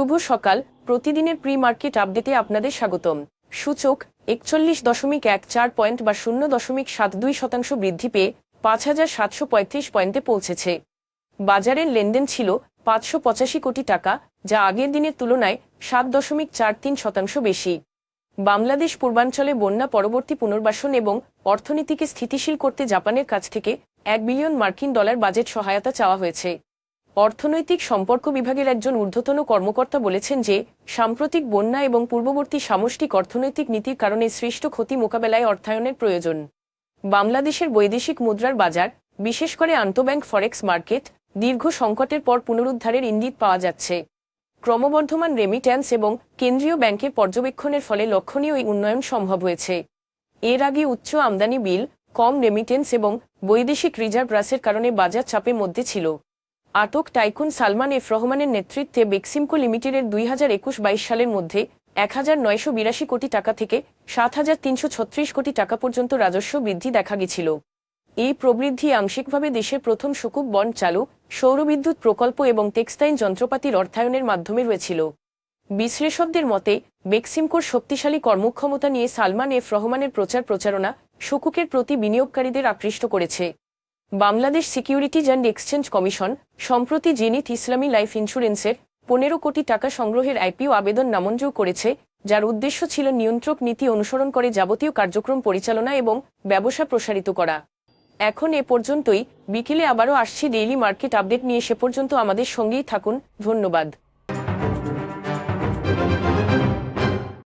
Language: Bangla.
শুভ সকাল। প্রতিদিনের প্রি মার্কেট আপডেটে আপনাদের স্বাগতম। সূচক একচল্লিশ দশমিক এক চার পয়েন্ট বা শূন্য দশমিক সাত দুই শতাংশ বৃদ্ধি পেয়ে পাঁচ হাজার সাতশো পঁয়ত্রিশ পয়েন্টে পৌঁছেছে। বাজারের লেনদেন ছিল পাঁচশো পঁচাশি কোটি টাকা, যা আগের দিনের তুলনায় সাত দশমিক চার তিন শতাংশ বেশি। বাংলাদেশ পূর্বাঞ্চলে বন্যা পরবর্তী পুনর্বাসন এবং অর্থনীতিকে স্থিতিশীল করতে জাপানের কাছ থেকে এক বিলিয়ন মার্কিন ডলার বাজেট সহায়তা চাওয়া হয়েছে। অর্থনৈতিক সম্পর্ক বিভাগের একজন ঊর্ধ্বতন কর্মকর্তা বলেছেন যে, সাম্প্রতিক বন্যা এবং পূর্ববর্তী সামষ্টিক অর্থনৈতিক নীতির কারণে সৃষ্ট ক্ষতি মোকাবেলায় অর্থায়নের প্রয়োজন। বাংলাদেশের বৈদেশিক মুদ্রার বাজার, বিশেষ করে আন্তঃব্যাংক ফরেক্স মার্কেট, দীর্ঘ সংকটের পর পুনরুদ্ধারের ইঙ্গিত পাওয়া যাচ্ছে। ক্রমবর্ধমান রেমিট্যান্স এবং কেন্দ্রীয় ব্যাংকের পর্যবেক্ষণের ফলে লক্ষণীয় এই উন্নয়ন সম্ভব হয়েছে। এর আগে উচ্চ আমদানি বিল, কম রেমিটেন্স এবং বৈদেশিক রিজার্ভ হ্রাসের কারণে বাজার চাপের মধ্যে ছিল। আটক টাইকুন সালমান এফ রহমানের নেতৃত্বে বেক্সিমকো লিমিটেডের দুই হাজার একুশ বাইশ সালের মধ্যে এক হাজার নয়শো বিরাশি কোটি টাকা থেকে সাত হাজার তিনশো ছত্রিশ কোটি টাকা পর্যন্ত রাজস্ব বৃদ্ধি দেখা গেছিল। এই প্রবৃদ্ধি আংশিকভাবে দেশের প্রথম সুকুব বন্ড চালু, সৌরবিদ্যুৎ প্রকল্প এবং টেক্সটাইল যন্ত্রপাতির অর্থায়নের মাধ্যমে রয়েছিল। বিশ্লেষকদের মতে, বেক্সিমকোর শক্তিশালী কর্মক্ষমতা নিয়ে সালমান এফ রহমানের প্রচার প্রচারণা শুকুকের প্রতি বিনিয়োগকারীদের আকৃষ্ট করেছে। Bangladesh securities and exchange commission, সম্প্রতি জেনিত ইসলামী লাইফ ইন্স্যুরেন্সের পনেরো কোটি টাকা সংগ্রহের আইপিও আবেদন নামঞ্জুর করেছে, যার উদ্দেশ্য ছিল নিয়ন্ত্রক নীতি অনুসরণ করে যাবতীয় কার্যক্রম পরিচালনা এবং ব্যবসা প্রসারিত করা। এখন এ পর্যন্তই, বিকেলে আবারও আসছি ডেইলি মার্কেট আপডেট নিয়ে, সে পর্যন্ত আমাদের সঙ্গেই থাকুন, ধন্যবাদ।